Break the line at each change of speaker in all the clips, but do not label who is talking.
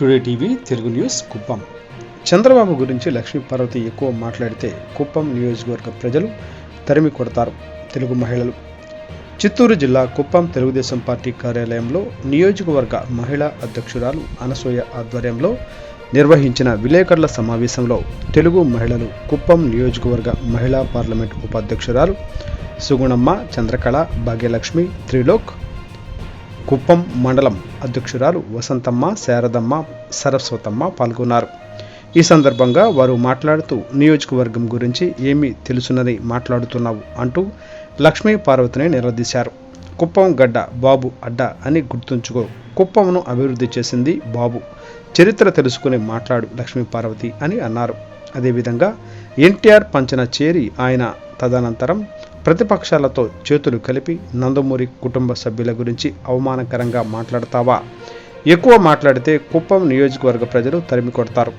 Today TV Telugu news Kuppam. Chandrababu గురించి లక్ష్మీ పార్వతి ఎక్కువ మాట్లాడితే కుప్పం నియోజకవర్గ ప్రజలు తరిమి కొడతారు తెలుగు మహిళలు. చిత్తూరు జిల్లా కుప్పం తెలుగుదేశం పార్టీ కార్యాలయంలో నియోజకవర్గ మహిళా అధ్యక్షురాలు అనసూయ ఆధ్వర్యంలో నిర్వహించిన విలేకరుల సమావేశంలో తెలుగు మహిళలు కుప్పం నియోజకవర్గ మహిళా పార్లమెంట్ ఉపాధ్యక్షురాలు సుగుణమ్మ చంద్రకళ భాగ్యలక్ష్మి త్రిలోక్ కుప్పం మండలం అధ్యక్షురాలు వసంతమ్మ శారదమ్మ సరస్వతమ్మ పాల్గొన్నారు. ఈ సందర్భంగా వారు మాట్లాడుతూ నియోజకవర్గం గురించి ఏమి తెలుసునని మాట్లాడుతున్నావు అంటూ లక్ష్మీ పార్వతిని నిలదీశారు. కుప్పం గడ్డ బాబు అడ్డ అని గుర్తుంచుకో. కుప్పంను అభివృద్ధి చేసింది బాబు. చరిత్ర తెలుసుకుని మాట్లాడు లక్ష్మీ పార్వతి అని అన్నారు. అదేవిధంగా ఎన్టీఆర్ పంచన చేరి ఆయన తదనంతరం ప్రతిపక్షాలతో చేతులు కలిపి నందమూరి కుటుంబ సభ్యుల గురించి అవమానకరంగా మాట్లాడతావా? ఎక్కువ మాట్లాడితే కుప్పం నియోజకవర్గ ప్రజలు తరిమి కొడతారు.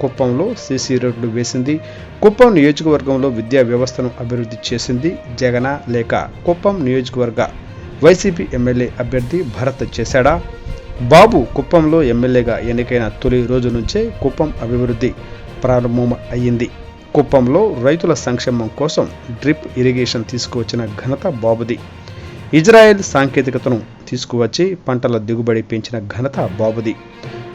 కుప్పంలో సీసీ రోడ్లు వేసింది. కుప్పం నియోజకవర్గంలో విద్యా వ్యవస్థను అభివృద్ధి చేసింది జగన లేక కుప్పం నియోజకవర్గ వైసీపీ ఎమ్మెల్యే అభ్యర్థి భరత్ చేశాడా? బాబు కుప్పంలో ఎమ్మెల్యేగా ఎన్నికైన తొలి రోజు నుంచే కుప్పం అభివృద్ధి ప్రారంభం అయ్యింది కుప్పంలో రైతుల సంక్షేమం కోసం డ్రిప్ ఇరిగేషన్ తీసుకువచ్చిన ఘనత బాబుది. ఇజ్రాయెల్ సాంకేతికతను తీసుకువచ్చి పంటల దిగుబడి పెంచిన ఘనత బాబుది.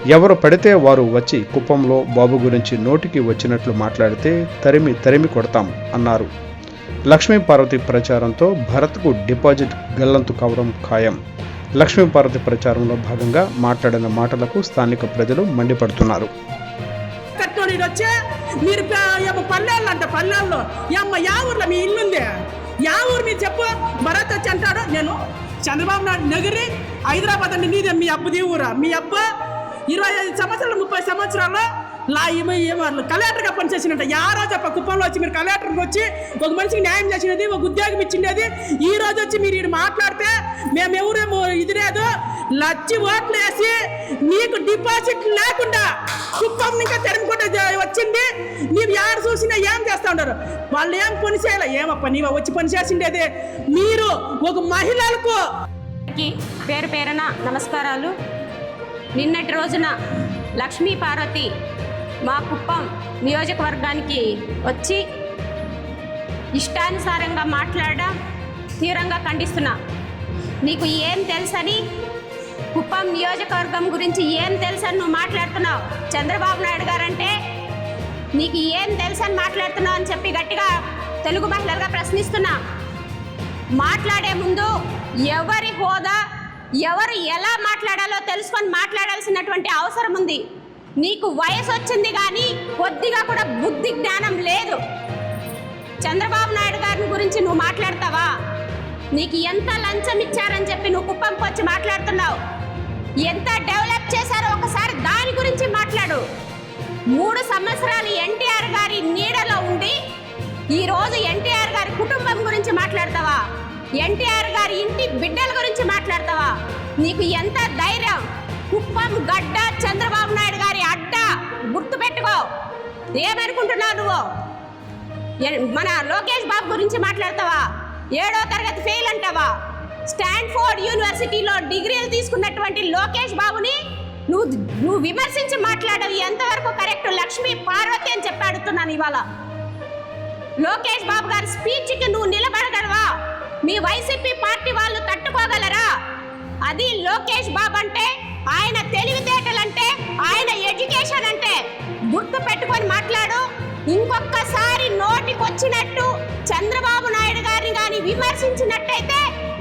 ఎవరు పడితే వారు వచ్చి కుప్పంలో బాబు గురించి నోటికి వచ్చినట్లు మాట్లాడితే తరిమి తరిమి కొడతాం అన్నారు. లక్ష్మీపార్వతి ప్రచారంతో భరత్కు డిపాజిట్ గల్లంతు కావడం ఖాయం. లక్ష్మీపార్వతి ప్రచారంలో భాగంగా మాట్లాడిన మాటలకు స్థానిక ప్రజలు మండిపడుతున్నారు.
మీరు పల్లెల్లో. అంట పల్లెల్లో ఏమ్మ యా ఊర్లో మీ ఇల్లుంది? యా ఊరు మీరు చెప్పు. భరత్ వచ్చి అంటాడు. నేను చంద్రబాబు నాయుడు నగిరి హైదరాబాద్ అండి. నీదే మీ అబ్బుది ఊరా. మీ అబ్బ ఇరవై ఐదు సంవత్సరాలు ముప్పై సంవత్సరాలు లా ఏమో ఏమో కలెక్టర్గా పనిచేసినట్ట. యారో చెప్ప కుప్పంలో వచ్చి మీరు కలెక్టర్కి వచ్చి ఒక మనిషికి న్యాయం చేసినది ఒక ఉద్యోగం ఇచ్చినది ఈ రోజు వచ్చి మీరు మాట్లాడితే మేము ఎవరేమో ఇది లేదు. లచ్చి ఓట్లు వేసి నీకు డిపాజిట్ లేకుండా కుప్పం ఇంకా తెరమకుంట వచ్చింది. నీవు ఎవరు చూసినా ఏం చేస్తా ఉంటారు వాళ్ళు ఏం పని చేయాలి. ఏమప్ప నీవు వచ్చి పని చేసిండేది. మీరు ఒక మహిళలకు
పేరు పేరున నమస్కారాలు. నిన్నటి రోజున లక్ష్మీ పార్వతి మా కుప్పం నియోజకవర్గానికి వచ్చి ఇష్టానుసారంగా మాట్లాడడం తీవ్రంగా ఖండిస్తున్నా. నీకు ఏం తెలుసని? కుప్పం నియోజకవర్గం గురించి ఏం తెలుసని నువ్వు మాట్లాడుతున్నావు? చంద్రబాబు నాయుడు గారంటే నీకు ఏం తెలుసని మాట్లాడుతున్నావు అని చెప్పి గట్టిగా తెలుగు మహిళలుగా ప్రశ్నిస్తున్నా. మాట్లాడే ముందు ఎవరి హోదా ఎవరు ఎలా మాట్లాడాలో తెలుసుకొని మాట్లాడాల్సినటువంటి అవసరం ఉంది. నీకు వయసు వచ్చింది కానీ కొద్దిగా కూడా బుద్ధి జ్ఞానం లేదు. చంద్రబాబు నాయుడు గారి గురించి నువ్వు మాట్లాడతావా? నీకు ఎంత లంచం ఇచ్చారని చెప్పి నువ్వు కుప్పంకి వచ్చి మాట్లాడుతున్నావు? ఎంత డెవలప్ చేశారో ఒకసారి దాని గురించి మాట్లాడు. మూడు సంవత్సరాలు ఎన్టీఆర్ గారి నీడలో ఉండి ఈరోజు ఎన్టీఆర్ గారి కుటుంబం గురించి మాట్లాడతావా? ఎన్టీఆర్ గారి ఇంటి బిడ్డల గురించి మాట్లాడతావా? నీకు ఎంత ధైర్యం? కుప్పం గడ్డ చంద్రబాబు నాయుడు గారి అడ్డ గుర్తుపెట్టుకో. ఏమనుకుంటున్నావు నువ్వు? ఎ- మన లోకేష్ బాబు గురించి మాట్లాడతావా? ఏడో తరగతి ఫెయిల్ అంటావా? స్టాన్ఫోర్డ్ యూనివర్సిటీలో డిగ్రీలు తీసుకున్నటువంటి లోకేష్ బాబుని నువ్వు నువ్వు విమర్శించి మాట్లాడవి ఎంతవరకు కరెక్ట్? లక్ష్మి పార్వతి అని చెప్పి అడుగుతున్నాను ఇవాళ. లోకేష్ బాబు గారి స్పీచ్కి నువ్వు నిలబడగలవా? మీ వైసీపీ పార్టీ వాళ్ళు తట్టుకోగలరా? అది లోకేష్ బాబు అంటే ఆయన తెలివితేటలంటే అంటే గుర్తు పెట్టుకొని మాట్లాడు. ఇంకొకసారి నోటికొచ్చినట్టు చంద్రబాబు నాయుడు గారిని కానీ విమర్శించినట్టయితే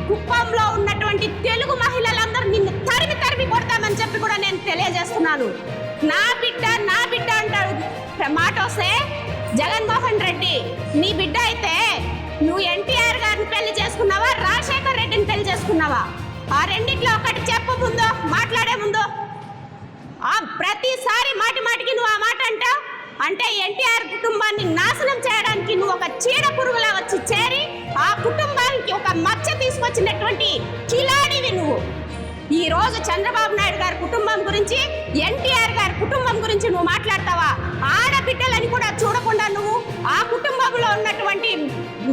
కుప్పంలో ఉన్నటువంటి తెలుగు మహిళలందరూ నిన్ను తరిమి తరిమి కొడతామని చెప్పి కూడా నేను తెలియజేస్తున్నాను. నా బిడ్డ నా బిడ్డ అంటాడు మాట వస్తే జగన్మోహన్ రెడ్డి నీ బిడ్డ అయితే నువ్వు ఎన్టీఆర్ గారిని పెళ్ళి చేసుకున్నావా? రాజశేఖర్ రెడ్డిని పెళ్ళి చేసుకున్నావా? ఆ రెండిట్లో ఒకటి చెప్పు ముందు మాట్లాడే ముందు. ఆ ప్రతిసారి మాటి మాటికి నువ్వు ఆ మాట అంటావు? అంటే ఎన్టీఆర్ కుటుంబాన్ని నాశనం చేయడానికి నువ్వు ఒక చీడ పురుగులా వచ్చి చేరి ఆ కుటుంబానికి ఒక మచ్చ తీసుకొచ్చినటువంటి కిలాడివి నువ్వు. ఈ రోజు చంద్రబాబు నాయుడు గారి కుటుంబం గురించి ఎన్టీఆర్ గారి కుటుంబం గురించి నువ్వు మాట్లాడతావా? ఆడబిడ్డలని కూడా చూడకుండా నువ్వు ఆ కుటుంబంలో ఉన్నటువంటి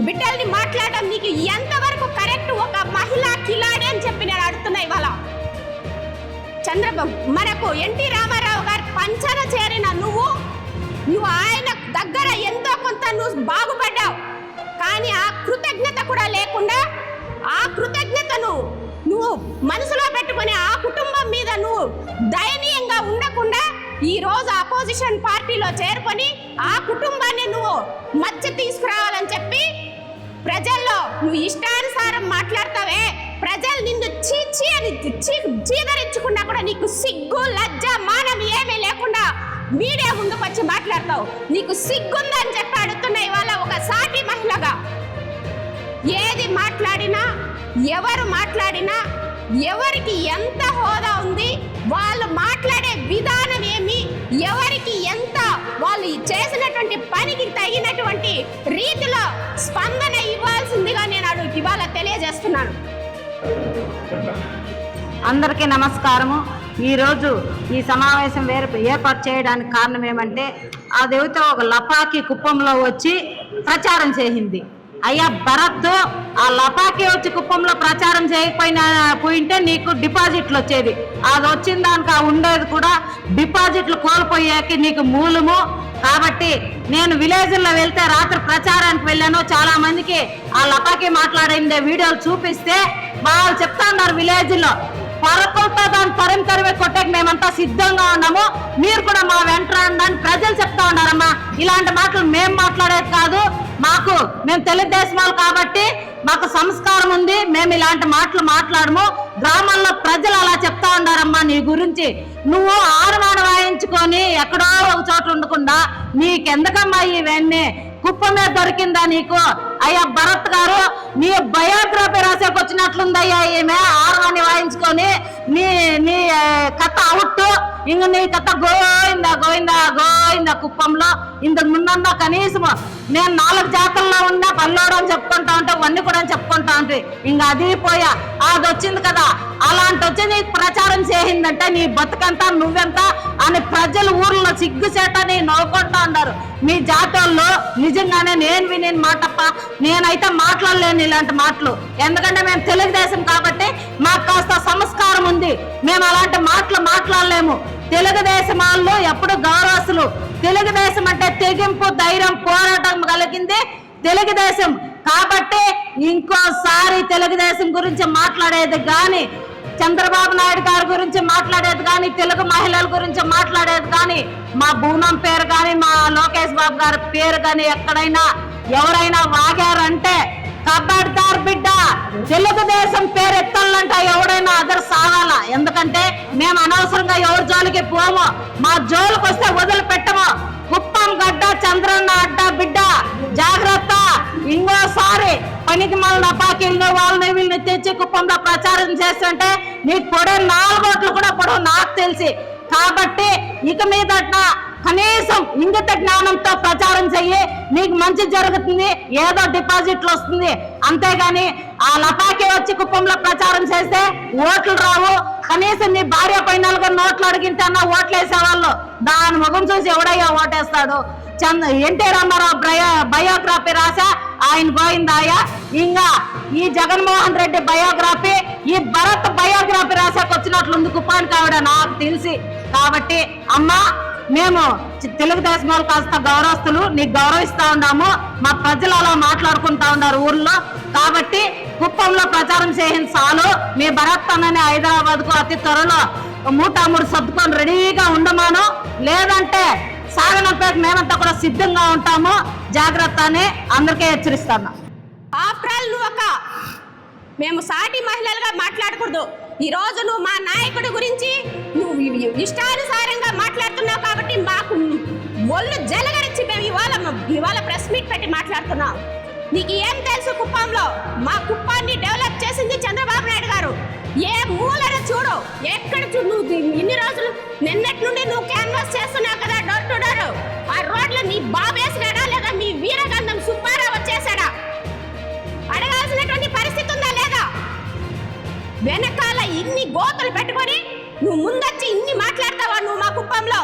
బిడ్డల్ని మాట్లాడడం నీకు ఎంతవరకు కరెక్ట్? ఒక మహిళా కిలాడి అని చెప్పి మనకు ఎన్టీ రామారావు పంచన చేరిన నువ్వు నువ్వు ఆయన దగ్గర ఎంతో కొంత నువ్వు బాగుపడ్డావు. కానీ ఆ కృతజ్ఞత కూడా లేకుండా ఆ కృతజ్ఞతను నువ్వు మనసులో పెట్టుకొని ఆ కుటుంబం మీద నువ్వు దయనీయంగా ఉండకుండా ఈ రోజు అపోజిషన్ పార్టీలో చేరుకొని ఆ కుటుంబాన్ని నువ్వు మధ్య తీసుకురావాలని చెప్పి ప్రజల్లో నువ్వు ఇష్టానుసారం మాట్లాడతావే. ప్రజలు నిన్ను చీచి అని చీ కూడా నీకు సిగ్గు లజ్జ మానం ఏమీ లేకుండా మీడియా ముందుకు వచ్చి మాట్లాడతావు. నీకు సిగ్గుందని చెప్పి అడుగుతున్నా ఇవాళ ఒక సాటి మహిళగా. ఏది మాట్లాడినా ఎవరు మాట్లాడినా ఎవరికి ఎంత హోదా ఉంది వాళ్ళు మాట్లాడే విధానం ఏమి ఎవరికి ఎంత వాళ్ళు చేసినటువంటి పనికి తగినటువంటి రీతిలో స్పందన తెలియజేస్తున్నాను
అందరికీ నమస్కారము. ఈరోజు ఈ సమావేశం వేరు ఏర్పాటు చేయడానికి కారణం ఏమంటే ఆ దేవత ఒక లపాకి కుప్పంలో వచ్చి ప్రచారం చేసింది. అయ్యా భరత్ ఆ లపాకి వచ్చి కుప్పంలో ప్రచారం చేయకపోయినా పోయింటే నీకు డిపాజిట్లు వచ్చేది అది వచ్చిన దానికి ఆ ఉండేది కూడా డిపాజిట్లు కోల్పోయాకి నీకు మూలము. కాబట్టి నేను విలేజ్లో వెళ్తే రాత్రి ప్రచారానికి వెళ్ళాను. చాలా మందికి ఆ లపాకి మాట్లాడిందే వీడియోలు చూపిస్తే వాళ్ళు చెప్తా ఉన్నారు విలేజ్లో. లో దాన్ని తరిమి తరిమి కొట్టేకి మేమంతా సిద్ధంగా ఉన్నాము. మీరు కూడా మా వెంట రండి అని ప్రజలు చెప్తా ఉన్నారమ్మా. ఇలాంటి మాటలు మేము మాట్లాడేది కాదు. మాకు మేము తెలుగుదేశం వాళ్ళు కాబట్టి మాకు సంస్కారం ఉంది. మేము ఇలాంటి మాటలు మాట్లాడము. గ్రామాల్లో ప్రజలు అలా చెప్తా ఉండారమ్మా నీ గురించి. నువ్వు ఆరుమాన వాయించుకొని ఎక్కడో ఒక చోట ఉండకుండా నీకెందుకమ్మా ఇవన్నీ కుప్పమే దొరికిందా నీకు? అయ్యా భరత్ గారు నీ బయోగ్రఫీ రాసేకి వచ్చినట్లుందయ్యా ఈమె. ఆర్వాన్ని వాయించుకొని నీ నీ కథ అవుట్. ఇంక నీ కథ గోయిందా గోయిందా గోయిందా కుప్పంలో. ఇంతకు ముందన్నా కనీసం నేను నాలుగు జాతల్లో ఉన్నా పల్లోడు అని చెప్పుకుంటా ఇవన్నీ కూడా చెప్పుకుంటా ఉంటే ఇంకా అది పోయా అది వచ్చింది కదా అలాంటి వచ్చి నీకు ప్రచారం చేసిందంటే నీ బతుకంతా నువ్వెంత అని ప్రజలు ఊర్లో సిగ్గుచేటని నవ్వుకుంటా ఉన్నారు. మీ జాతోళ్ళు నిజంగానే నేను విని మాటప్ప నేనైతే మాట్లాడలేను ఇలాంటి మాటలు. ఎందుకంటే మేము తెలుగుదేశం కాబట్టి మాకు కాస్త సంస్కారం ఉంది. మేము అలాంటి మాటలు మాట్లాడలేము. తెలుగుదేశం వాళ్ళు ఎప్పుడు గౌరవసులు తెలుగుదేశం అంటే తెగింపు ధైర్యం పోరాటం కలిగింది తెలుగుదేశం. కాబట్టి ఇంకోసారి తెలుగుదేశం గురించి మాట్లాడేది కానీ చంద్రబాబు నాయుడు గారి గురించి మాట్లాడేది కానీ తెలుగు మహిళల గురించి మాట్లాడేది కానీ మా బూనం పేరు కానీ మా లోకేష్ బాబు గారి పేరు కానీ ఎక్కడైనా ఎవరైనా వాగారంటే కబడ్దార్ బిడ్డ తెలుగుదేశం పేరు ఎత్తాలంట ఎవడైనా అదర్ సాగాల ఎందుకంటే మేము అనవసరంగా ఎవరి జోలికి పోము మా జోలికి వస్తే వదిలిపెట్టము పనికి మళ్ళీ నపాకిల్ని వాళ్ళని వీళ్ళని తెచ్చి కుప్పంలో ప్రచారం చేస్తుంటే నీకు పొడే నాలుగోట్లు కూడా పొడవు నాకు తెలిసి. కాబట్టి ఇక మీదట కనీసం ఇంగిత జ్ఞానంతో ప్రచారం చెయ్యి. నీకు మంచి జరుగుతుంది ఏదో డిపాజిట్లు వస్తుంది. అంతేగాని ఆ లపాకి వచ్చి కుప్పంలో ప్రచారం చేస్తే ఓట్లు రావు. కనీసం నీ భార్య పై నలుగురు నోట్లు అడిగింటే అన్న ఓట్లు వేసేవాళ్ళు. దాని ముఖం చూసి ఎవడయ్యా ఓటేస్తాడు? Chandra NT Ramarao bio biography రాసా ఆయన పోయిందాయా? ఇంకా ఈ జగన్మోహన్ రెడ్డి బయోగ్రఫీ ఈ భరత్ బయోగ్రఫీ రాసాకు వచ్చినట్లుంది కుప్పానికి కావిడ నాకు తెలిసి. కాబట్టి అమ్మా మేము చి- తెలుగుదేశం వాళ్ళు కాస్త గౌరవస్తులు నీకు గౌరవిస్తా ఉన్నాము. మా ప్రజలు అలా మాట్లాడుకుంటా ఉన్నారు ఊర్లో. కాబట్టి కుప్పంలో ప్రచారం చేయని చాలు మీ భరత్ అన్నని హైదరాబాద్కు అతి త్వరలో మూటామూడు సర్దుకొని రెడీగా ఉండమాను. లేదంటే సాగనంపేట మేమంతా కూడా సిద్ధంగా ఉంటాము. జాగ్రత్త అని అందరికీ హెచ్చరిస్తాను.
ఆఫ్టర్ ఆల్ నువ్వు ఒక మేము సాటి మహిళలుగా మాట్లాడకూడదు. ఈ నువ్వు మా నాయకుడి గురించి నువ్వు ఇష్టానుసారంగా మాట్లాడుతున్నావు కాబట్టి మాకు ఒళ్ళు జలగరించి మేము ఇవాళ ఇవాళ ప్రెస్ మీట్ పెట్టి మాట్లాడుతున్నాం. నీకు ఏం తెలుసు కుప్పంలో? మా కుప్పాన్ని డెవలప్ చేసింది చంద్రబాబు నాయుడు గారు. ఏ మూలన చూడు? ఎక్కడ చూడు నువ్వు ఇన్ని రోజులు నిన్నటి నుండి నువ్వు క్యాన్వాస్ చేస్తున్నావు కదా డోర్ టు డోర్ ఆ రోడ్లు నీ బాబేసినాడా లేదా? మీ వీరగంధం సుబ్బారావు వచ్చేసాడా అడగాల్సినటువంటి పరిస్థితి ఉందా లేదా? వెనకాల ఇన్ని గోతులు పెట్టుకొని నువ్వు ముందొచ్చి ఇన్ని మాట్లాడతావా నువ్వు మా కుప్పంలో?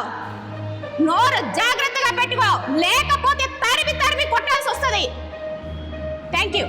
నోరు జాగ్రత్తగా పెట్టుకో. లేకపోతే తరిమి తరిమి కొట్టాల్సి వస్తుంది. Thank you